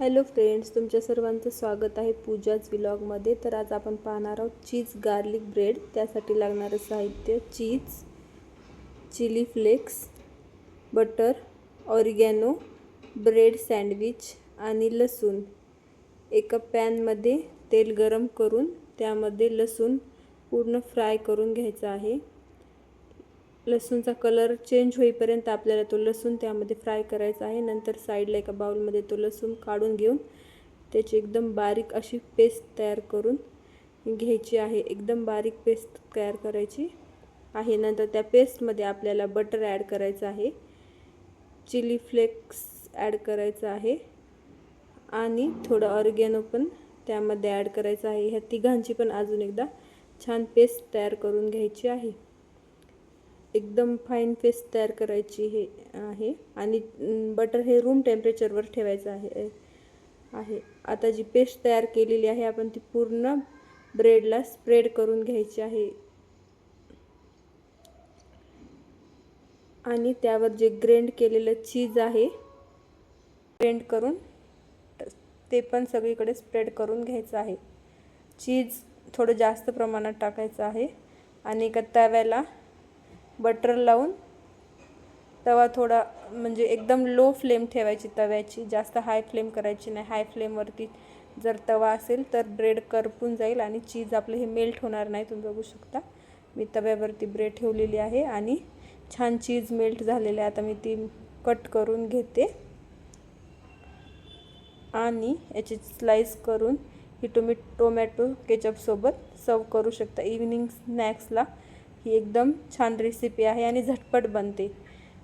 Hello friends तुमच्या सर्वांचं स्वागत आहे पूजाच विलॉगमध्ये. तर आज आपण पाहणार आहोत चीज गार्लिक ब्रेड. त्यासाठी लागणारं साहित्य cheese chili flakes butter oregano bread sandwich आणि लसूण. एका पॅनमध्ये तेल गरम करून त्यामध्ये लसूण पूर्ण फ्राय करून घ्यायचं आहे. लसूणचा कलर चेंज होईपर्यंत आपल्याला तो लसूण त्यामध्ये फ्राय करायचा आहे. नंतर साईडला एका बाउलमध्ये तो लसूण काढून घेऊन त्याची एकदम बारीक अशी पेस्ट तयार करून घ्यायची आहे. एकदम बारीक पेस्ट तयार करायची आहे. नंतर त्या पेस्टमध्ये आपल्याला बटर ॲड करायचं आहे. चिली फ्लेक्स ॲड करायचं आहे. आणि थोडं ऑर्गॅनो पण त्यामध्ये ॲड करायचं आहे. ह्या तिघांची पण अजून एकदा छान पेस्ट तयार करून घ्यायची आहे. एकदम फाईन पेस्ट तयार करायची हे आहे. आणि बटर हे रूम टेम्परेचरवर ठेवायचं आहे आहे. आता जी पेस्ट तयार केलेली आहे आपण ती पूर्ण ब्रेडला स्प्रेड करून घ्यायची आहे. आणि त्यावर जे ग्रेंड केलेलं चीज आहे ग्रेंड करून ते पण सगळीकडे स्प्रेड करून घ्यायचं आहे. चीज थोडं जास्त प्रमाणात टाकायचं आहे. आणि एका तव्याला बटर लावून तवा थोडा म्हणजे एकदम लो फ्लेम ठेवायची तव्याची. जास्त हाय फ्लेम करायची नाही. हाय फ्लेमवरती जर तवा असेल तर ब्रेड करपून जाईल आणि चीज आपलं हे मेल्ट होणार नाही. तुम्ही बघू शकता. मी तव्यावरती ब्रेड ठेवलेली आहे आणि छान चीज मेल्ट झालेली आहे. आता मी ती कट करून घेते. आणि याची स्लाईस करून ही तुम्ही टोमॅटो केचपसोबत सर्व करू शकता. इव्हिनिंग स्नॅक्सला ही एकदम छान रेसिपी आहे आणि झटपट बनते.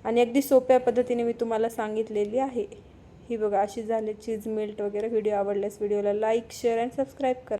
आणि अगदी सोप्या पद्धतीने मी तुम्हाला सांगितलेली आहे. ही बघा अशी झाले चीज मेल्ट वगैरे. व्हिडिओ आवडल्यास व्हिडिओला लाईक शेअर अँड सबस्क्राईब करा.